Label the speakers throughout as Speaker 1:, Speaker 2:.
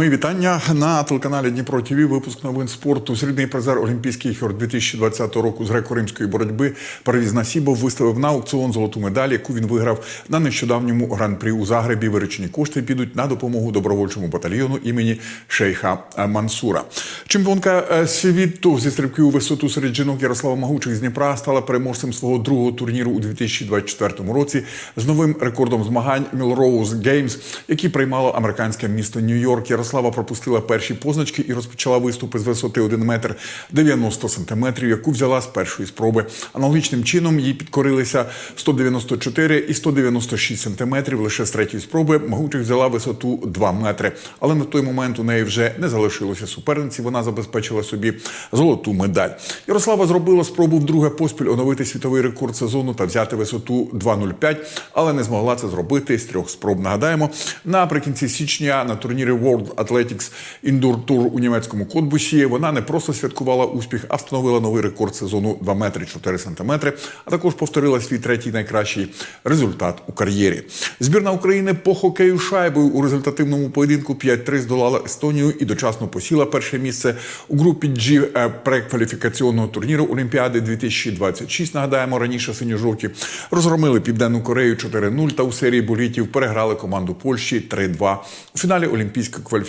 Speaker 1: Мої вітання на телеканалі Дніпро ТВ. Випуск новин спорту. Срібний призер Олімпійських ігор 2020 року з греко-римської боротьби Парвіз Насібов виставив на аукціон золоту медаль, яку він виграв на нещодавньому гран-прі у Загребі. Виручені кошти підуть на допомогу добровольчому батальйону імені Шейха Мансура. Чемпіонка е, світу зі стрибків у висоту серед жінок Ярослава Магучих з Дніпра стала переможцем свого другого турніру у 2024 році з новим рекордом змагань Milrose Games, які приймало американське місто Нью-Йорк. Ярослава пропустила перші позначки і розпочала виступи з висоти 1 метр 90 сантиметрів, яку взяла з першої спроби. Аналогічним чином їй підкорилися 194 і 196 сантиметрів. Лише з третьої спроби Магучих взяла висоту 2 метри. Але на той момент у неї вже не залишилося суперниці. Вона забезпечила собі золоту медаль. Ярослава зробила спробу вдруге поспіль оновити світовий рекорд сезону та взяти висоту 2.05, але не змогла це зробити з трьох спроб. Нагадаємо, наприкінці січня на турнірі World Athletics Indoor Tour у німецькому Котбусі вона не просто святкувала успіх, а встановила новий рекорд сезону 2 метри 4 сантиметри, а також повторила свій третій найкращий результат у кар'єрі. Збірна України по хокею шайбою у результативному поєдинку 5-3 здолала Естонію і дочасно посіла перше місце у групі G е, прекваліфікаційного турніру Олімпіади 2026. Нагадаємо, раніше синьо-жовті розгромили Південну Корею 4-0 та у серії болітів переграли команду Польщі 3-2. У фіналі олімпійської кваліфікації,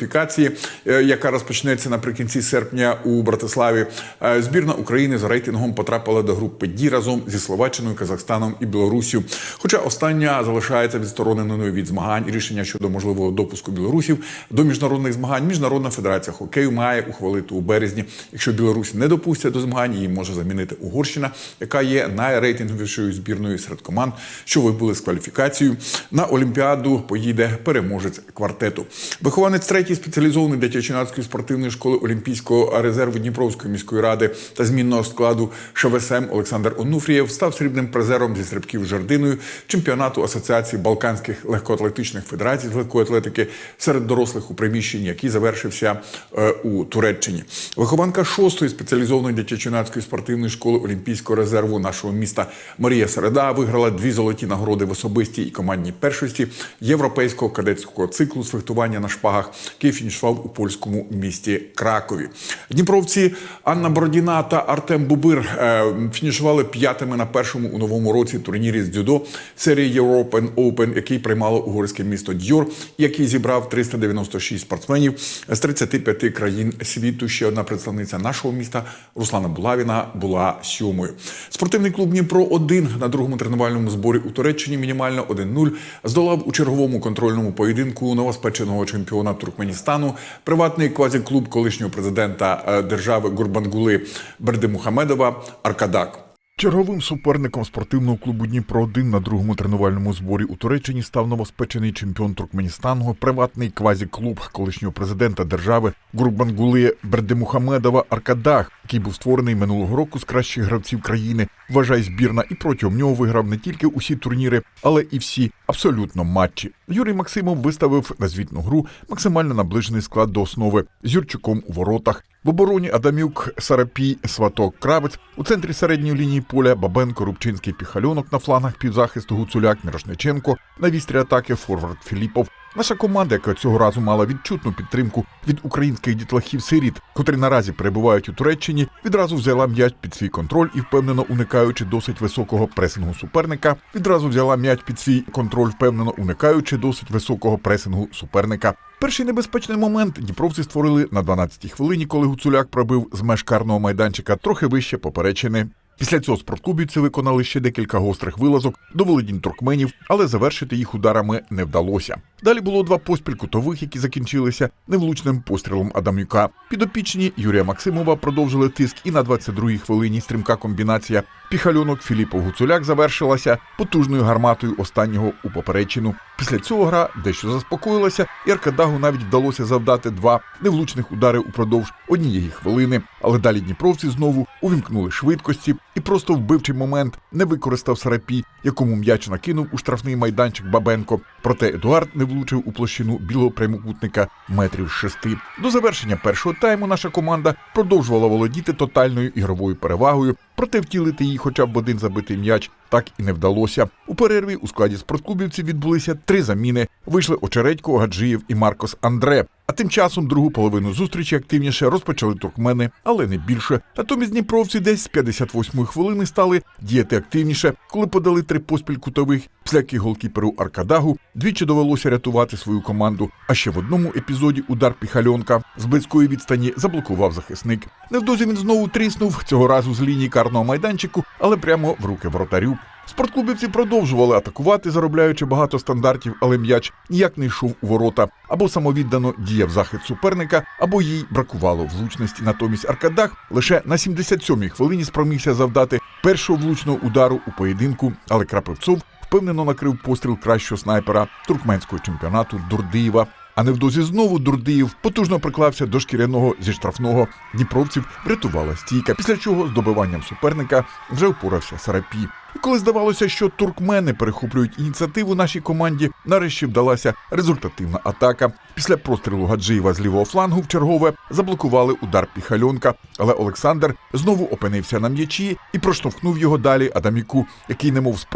Speaker 1: е, яка розпочнеться наприкінці серпня у Братиславі, е, збірна України за рейтингом потрапила до групи Ді разом зі Словаччиною, Казахстаном і Білоруссю. Хоча остання залишається відстороненою від змагань. Рішення щодо можливого допуску білорусів до міжнародних змагань Міжнародна федерація хокею має ухвалити у березні. Якщо Білорусь не допустять до змагань, її може замінити Угорщина, яка є найрейтинговішою збірною серед команд, що вибули з кваліфікацією. На Олімпіаду поїде переможець квартету. Вихованець третьої спеціалізованої дитячо-юнацької спортивної школи Олімпійського резерву Дніпровської міської ради та змінного складу ШВСМ Олександр Онуфрієв став срібним призером зі стрибків жардиною чемпіонату Асоціації Балканських легкоатлетичних федерацій з легкої атлетики серед дорослих у приміщенні, який завершився е, у Туреччині. Вихованка шостої спеціалізованої дитячо-юнацької спортивної школи Олімпійського резерву нашого міста Марія Середа виграла дві золоті нагороди в особистій і командній першості європейського кадетського циклу з фехтування на шпагах, який фінішував у польському місті Кракові. Дніпровці Анна Бородіна та Артем Бубир е, фінішували п'ятими на першому у новому році турнірі з дзюдо серії European Open, який приймало угорське місто Дьор, який зібрав 396 спортсменів з 35 країн світу. Ще одна представниця нашого міста Руслана Булавіна була сьомою. Спортивний клуб Дніпро 1 на другому тренувальному зборі у Туреччині мінімально 1-0 здолав у черговому контрольному поєдинку новоспеченого чемпіона Туркменістану приватний квазіклуб колишнього президента е, держави Гурбангули Бердимухамедова Аркадак. Черговим суперником спортивного клубу Дніпро 1 на другому тренувальному зборі у Туреччині став новоспечений чемпіон Туркменістану, приватний квазі-клуб колишнього президента держави Гурбангули Бердимухамедова Аркадах, який був створений минулого року з кращих гравців країни. Вважає збірна і протягом нього виграв не тільки усі турніри, але і всі абсолютно матчі. Юрій Максимов виставив на звітну гру максимально наближений склад до основи з Юрчуком у воротах. В обороні Адамюк, Сарапій, Сваток, Кравець, у центрі середньої лінії поля Бабенко, Рубчинський, Піхальонок на флангах півзахисту Гуцуляк, Мірошниченко, на вістрі атаки Форвард Філіпов. Наша команда, яка цього разу мала відчутну підтримку від українських дітлахів сиріт, котрі наразі перебувають у Туреччині, відразу взяла м'яч під свій контроль і, впевнено уникаючи досить високого пресингу суперника, відразу взяла м'яч під свій контроль, впевнено уникаючи досить високого пресингу суперника. Перший небезпечний момент дніпровці створили на 12-й хвилині, коли Гуцуляк пробив з меж карного майданчика трохи вище поперечини. Після цього спорткубівці виконали ще декілька гострих вилазок до володінь туркменів, але завершити їх ударами не вдалося. Далі було два поспіль кутових, які закінчилися невлучним пострілом Адамюка. Підопічні Юрія Максимова продовжили тиск і на 22-й хвилині стрімка комбінація піхальонок Філіпов Гуцуляк завершилася потужною гарматою останнього у поперечину. Після цього гра дещо заспокоїлася, і Аркадагу навіть вдалося завдати два невлучних удари упродовж однієї хвилини. Але далі дніпровці знову увімкнули швидкості і просто вбивчий момент не використав Сарапій, якому м'яч накинув у штрафний майданчик Бабенко. Проте Едуард не влучив у площину білого прямокутника метрів шести. До завершення першого тайму наша команда продовжувала володіти тотальною ігровою перевагою, проте втілити її хоча б один забитий м'яч так і не вдалося. У перерві у складі спортклубівців відбулися три заміни. Вийшли Очередько, Гаджиєв і Маркос Андре. А тим часом другу половину зустрічі активніше розпочали туркмени, але не більше. Натомість дніпровці десь з 58-ї хвилини стали діяти активніше, коли подали три поспіль кутових. Після яких голкіперу Аркадагу двічі довелося рятувати свою команду. А ще в одному епізоді удар Піхальонка з близької відстані заблокував захисник. Невдовзі він знову тріснув цього разу з лінії карного майданчику, але прямо в руки вратарю. Спортклубівці продовжували атакувати, заробляючи багато стандартів, але м'яч ніяк не йшов у ворота. Або самовіддано діяв захід суперника, або їй бракувало влучності. Натомість Аркадах лише на 77-й хвилині спромігся завдати першого влучного удару у поєдинку, але Крапивцов впевнено накрив постріл кращого снайпера туркменського чемпіонату Дурдиєва. А невдовзі знову Дурдиєв потужно приклався до шкіряного зі штрафного. Дніпровців врятувала стійка, після чого з добиванням суперника вже впорався Сарапі. І коли здавалося, що туркмени перехоплюють ініціативу нашій команді, нарешті вдалася результативна атака. Після прострілу Гаджиєва з лівого флангу в чергове заблокували удар Піхальонка, але Олександр знову опинився на м'ячі і проштовхнув його далі Адаміку, який, немов з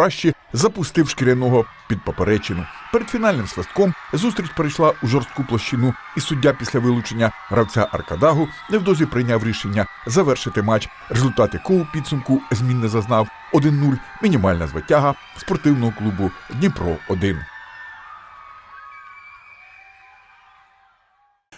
Speaker 1: запустив шкіряного під поперечину. Перед фінальним свистком зустріч перейшла у жорстку площину, і суддя після вилучення гравця Аркадагу невдовзі прийняв рішення завершити матч, результат якого підсумку змін не зазнав. 1-0 мінімальна звитяга спортивного клубу Дніпро 1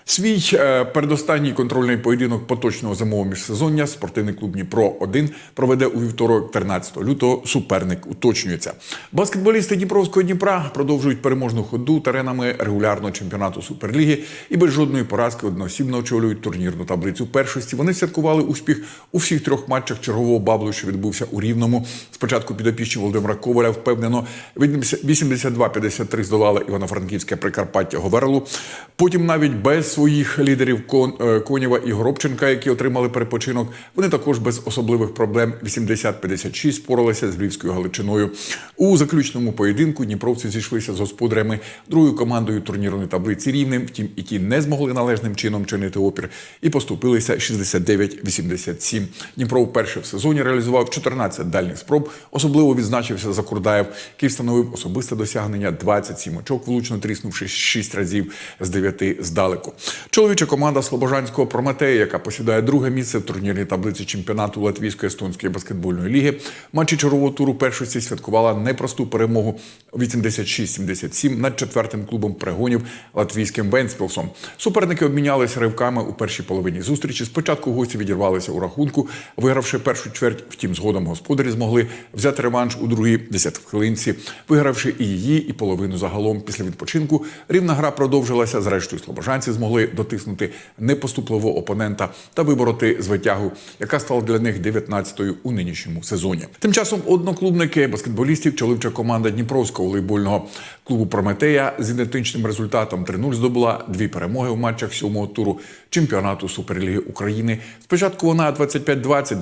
Speaker 1: Свій е, передостанній контрольний поєдинок поточного зимового міжсезоння спортивний клуб Дніпро 1 проведе у вівторок, 13 лютого. Суперник уточнюється. Баскетболісти Дніпровського Дніпра продовжують переможну ходу теренами регулярного чемпіонату Суперліги і без жодної поразки одноосібно очолюють турнірну таблицю першості. Вони святкували успіх у всіх трьох матчах чергового баблу, що відбувся у Рівному. Спочатку підопічні Володимира Коваля впевнено від 82-53 здолали Івано-Франківське Прикарпаття Говерлу. Потім навіть без своїх лідерів Кон- е, Конєва і Горобченка, які отримали перепочинок, вони також без особливих проблем 80-56 споралися з Львівською Галичиною. У заключному поєдинку дніпровці зійшлися з господарями другою командою турнірної таблиці рівним. Втім, і ті не змогли належним чином чинити опір і поступилися 69-87. Дніпро вперше в сезоні реалізував 14 дальніх спроб. Особливо відзначився Закурдаєв, який встановив особисте досягнення 27 очок, влучно тріснувши 6 разів з 9 здалеку. Чоловіча команда Слобожанського Прометея, яка посідає друге місце в турнірній таблиці чемпіонату Латвійської естонської баскетбольної ліги, матчі чергового туру першості святкувала непросту перемогу 86-77 над четвертим клубом перегонів латвійським Венспілсом. Суперники обмінялися ривками у першій половині зустрічі. Спочатку гості відірвалися у рахунку, вигравши першу чверть. Втім, згодом господарі змогли взяти реванш у другій десятихвилинці, вигравши і її, і половину загалом. Після відпочинку рівна гра продовжилася. Зрештою, слобожанці змогли дотиснути непоступливого опонента та вибороти звитягу, яка стала для них 19-ю у нинішньому сезоні. Тим часом одноклубники баскетболістів, чоловіча команда Дніпровського волейбольного клубу Прометея з ідентичним результатом 3-0 здобула дві перемоги у матчах сьомого туру чемпіонату Суперліги України. Спочатку вона 25-20,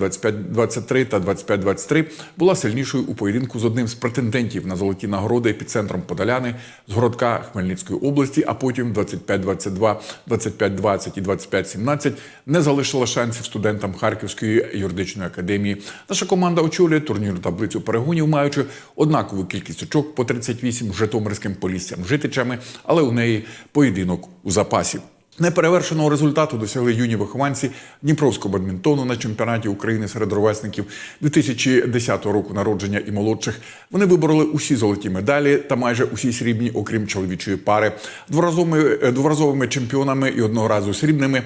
Speaker 1: 25-23 та 25-23 була сильнішою у поєдинку з одним з претендентів на золоті нагороди під центром Подоляни з городка Хмельницької області, а потім 25-22, 25-20 і 25-17 не залишила шансів студентам Харківської юридичної академії. Наша команда очолює турнірну таблицю перегонів, маючи однакову кількість очок по 38 з Житомирським поліссям житичами, але у неї поєдинок у запасі. Неперевершеного результату досягли юні вихованці Дніпровського бадмінтону на чемпіонаті України серед ровесників 2010 року народження і молодших. Вони вибороли усі золоті медалі та майже усі срібні, окрім чоловічої пари. Дворазовими, е, дворазовими чемпіонами і одного разу срібними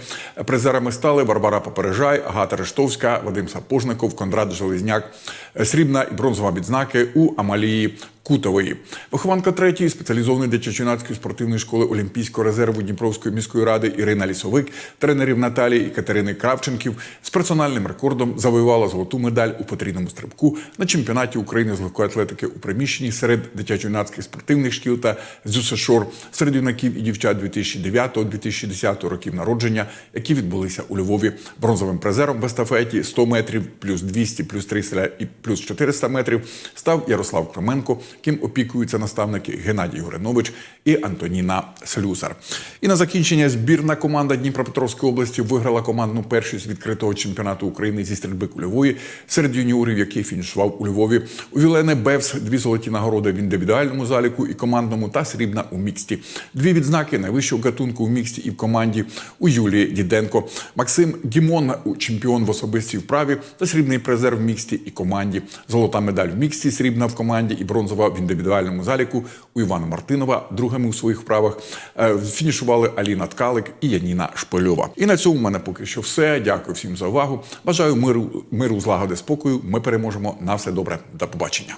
Speaker 1: призерами стали Барбара Попережай, Агата Рештовська, Вадим Сапожников, Кондрат Железняк. Е, Срібна і бронзова відзнаки у Амалії Кутової. Вихованка третьої спеціалізованої дитячо-юнацької спортивної школи Олімпійського резерву Дніпровської міської ради Ірина Лісовик, тренерів Наталії і Катерини Кравченків з персональним рекордом завоювала золоту медаль у потрійному стрибку на чемпіонаті України з легкої атлетики у приміщенні серед дитячо-юнацьких спортивних шкіл та ЗЮСШОР серед юнаків і дівчат 2009-2010 років народження, які відбулися у Львові. Бронзовим призером в естафеті 100 метрів, плюс 200, плюс 300 і плюс 400 метрів став Ярослав Кроменко, ким опікуються наставники Геннадій Гуринович і Антоніна Слюсар. І на закінчення збірна команда Дніпропетровської області виграла командну першість відкритого чемпіонату України зі стрільби кульової серед юніорів, який фінішував у Львові. У Вілени Бевс дві золоті нагороди в індивідуальному заліку і командному та срібна у міксті. Дві відзнаки найвищого гатунку в міксті і в команді у Юлії Діденко. Максим Дімон у чемпіон в особистій вправі та срібний призер в міксті і команді. Золота медаль в міксті, срібна в команді і бронзова в індивідуальному заліку у Івана Мартинова. Другими у своїх вправах Е, фінішували Аліна Ткалик і Яніна Шпильова. І на цьому в мене поки що все. Дякую всім за увагу. Бажаю миру, миру, злагоди, спокою. Ми переможемо. На все добре. До побачення.